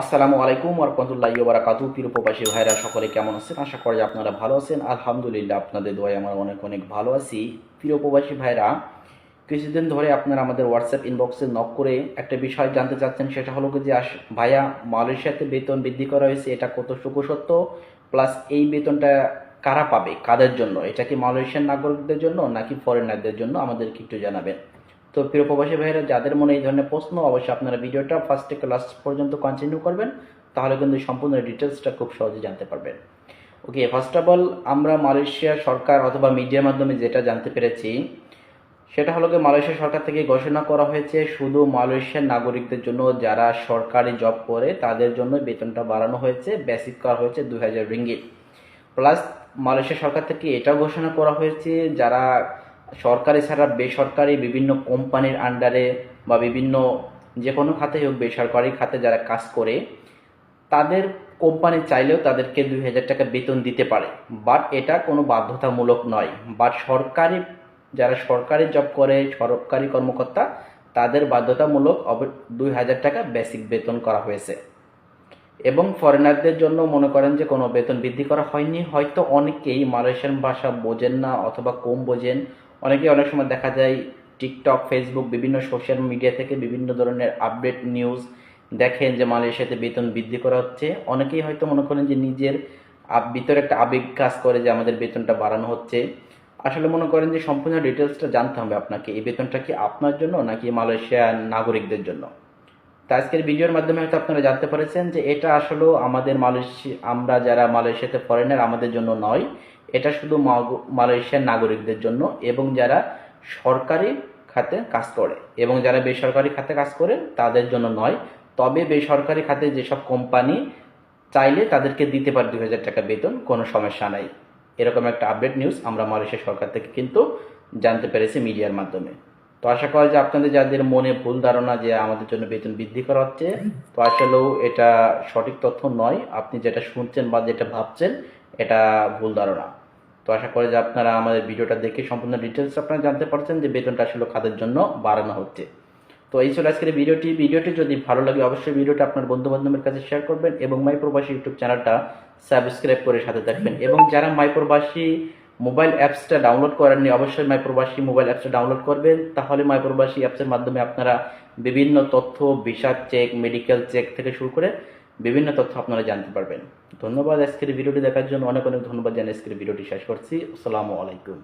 আসসালামু আলাইকুম রহমতুল্লাহ বারাকাতু প্রিয় প্রবাসী ভাইরা, সকলে কেমন আছেন? আশা করি আপনারা ভালো আছেন। আলহামদুলিল্লাহ, আপনাদের দোয়ায় আমরা অনেক অনেক ভালো আছি। প্রিয় প্রবাসী ভাইরা, কিছুদিন ধরে আপনারা আমাদের হোয়াটসঅ্যাপ ইনবক্সে নক করে একটা বিষয় জানতে চাচ্ছেন। সেটা হলো যে ভাইয়া, মালয়েশিয়াতে বেতন বৃদ্ধি করা হয়েছে, এটা কতটুকু সত্য? প্লাস এই বেতনটা কারা পাবে? কাদের জন্য? এটা কি মালয়েশিয়ান নাগরিকদের জন্য নাকি ফরেনারদের জন্য? আমাদেরকে একটু জানাবেন। তো প্রিয় প্রবাসী ভাইরা যাদের মনে এই ধরনের প্রশ্ন, অবশ্যই আপনারা ভিডিওটা ফার্স্ট থেকে লাস্ট পর্যন্ত কন্টিনিউ করবেন, তাহলে কিন্তু সম্পূর্ণ ডিটেলসটা খুব সহজে জানতে পারবেন। ওকে ফার্স্ট অফ অল আমরা মালয়েশিয়া সরকার অথবা মিডিয়ার মাধ্যমে যেটা জানতে পেরেছি, সেটা হলো গিয়ে মালয়েশিয়া সরকার থেকে ঘোষণা করা হয়েছে শুধু মালয়েশিয়ার নাগরিকদের জন্য, যারা সরকারি জব করে, তাদের জন্য বেতনটা বাড়ানো হয়েছে বেসিক করা হয়েছে দু হাজার রিঙ্গিত। প্লাস মালয়েশিয়া সরকার থেকে এটাও ঘোষণা করা হয়েছে, যারা সরকারি ছাড়া বেসরকারি বিভিন্ন কোম্পানির আন্ডারে বা বিভিন্ন যে কোনো খাতে হোক, বেসরকারি খাতে যারা কাজ করে, তাদের কোম্পানি চাইলেও তাদেরকে দুই হাজার টাকা বেতন দিতে পারে। বাট এটা কোনো বাধ্যতামূলক নয়। বাট সরকারি, যারা সরকারি জব করে, সরকারি কর্মকর্তা, তাদের বাধ্যতামূলক দুই হাজার টাকা বেসিক বেতন করা হয়েছে। এবং ফরেনারদের জন্য মনে করেন যে কোনো বেতন বৃদ্ধি করা হয়নি। হয়তো অনেকেই মালয়েশিয়ান ভাষা বোঝেন না অথবা কম বোঝেন অনেকে অনেক সময় দেখা যায় টিকটক, ফেসবুক বিভিন্ন সোশ্যাল মিডিয়া থেকে বিভিন্ন ধরনের আপডেট নিউজ দেখেন যে মালয়েশিয়াতে বেতন বৃদ্ধি করা হচ্ছে। অনেকেই হয়তো মনে করেন যে নিজের ভিতরে একটা আবেগ কাজ করে যে আমাদের বেতনটা বাড়ানো হচ্ছে। আসলে মনে করেন যে সম্পূর্ণ ডিটেলসটা জানতে হবে আপনাকে। এই বেতনটা কি আপনার জন্য নাকি মালয়েশিয়ার নাগরিকদের জন্য? তো আজকের ভিডিওর মাধ্যমে হয়তো আপনারা জানতে পেরেছেন যে এটা আসলে আমাদের মালয়েশিয়া আমরা যারা মালয়েশিয়াতে ফরেনার আমাদের জন্য নয়। এটা শুধু মালয়েশিয়ার নাগরিকদের জন্য এবং যারা সরকারি খাতে কাজ করে এবং যারা বেসরকারি খাতে কাজ করে, তাদের জন্য নয়। তবে বেসরকারি খাতে যেসব কোম্পানি চাইলে তাদেরকে দিতে পারে দুই হাজার টাকা বেতন, কোনো সমস্যা নাই। এরকম একটা আপডেট নিউজ আমরা মালয়েশিয়া সরকার থেকে কিন্তু জানতে পেরেছি মিডিয়ার মাধ্যমে। তো আশা করা যে আপনাদের যাদের মনে ভুল ধারণা যে আমাদের জন্য বেতন বৃদ্ধি করা হচ্ছে, তো আসলেও এটা সঠিক তথ্য নয়। আপনি যেটা শুনছেন বা যেটা ভাবছেন, এটা ভুল ধারণা। তো আশা করি যে আপনারা আমাদের ভিডিওটা দেখে সম্পূর্ণ ডিটেলস আপনারা জানতে পারছেন যে বেতনটা আসলে খাদের জন্য বাড়ানো হচ্ছে। তো এই ছিল আজকের ভিডিওটি। ভিডিওটি যদি ভালো লাগে, অবশ্যই ভিডিওটা আপনার বন্ধু বান্ধবের কাছে শেয়ার করবেন এবং মাই প্রবাসী ইউটিউব চ্যানেলটা সাবস্ক্রাইব করে সাথে থাকবেন। এবং যারা মাই প্রবাসী মোবাইল অ্যাপসটা ডাউনলোড করার নিয়ে অবশ্যই মাই প্রবাসী মোবাইল অ্যাপসটা ডাউনলোড করবেন। তাহলে মাই প্রবাসী অ্যাপসের মাধ্যমে আপনারা বিভিন্ন তথ্য ভিসা চেক মেডিকেল চেক থেকে শুরু করে বিভিন্ন তথ্য আপনারা জানতে পারবেন। ধন্যবাদ আজকের ভিডিওটি দেখার জন্য। অনেক অনেক ধন্যবাদ জানিয়ে আজকের ভিডিওটি শেষ করছি। আসসালামু আলাইকুম।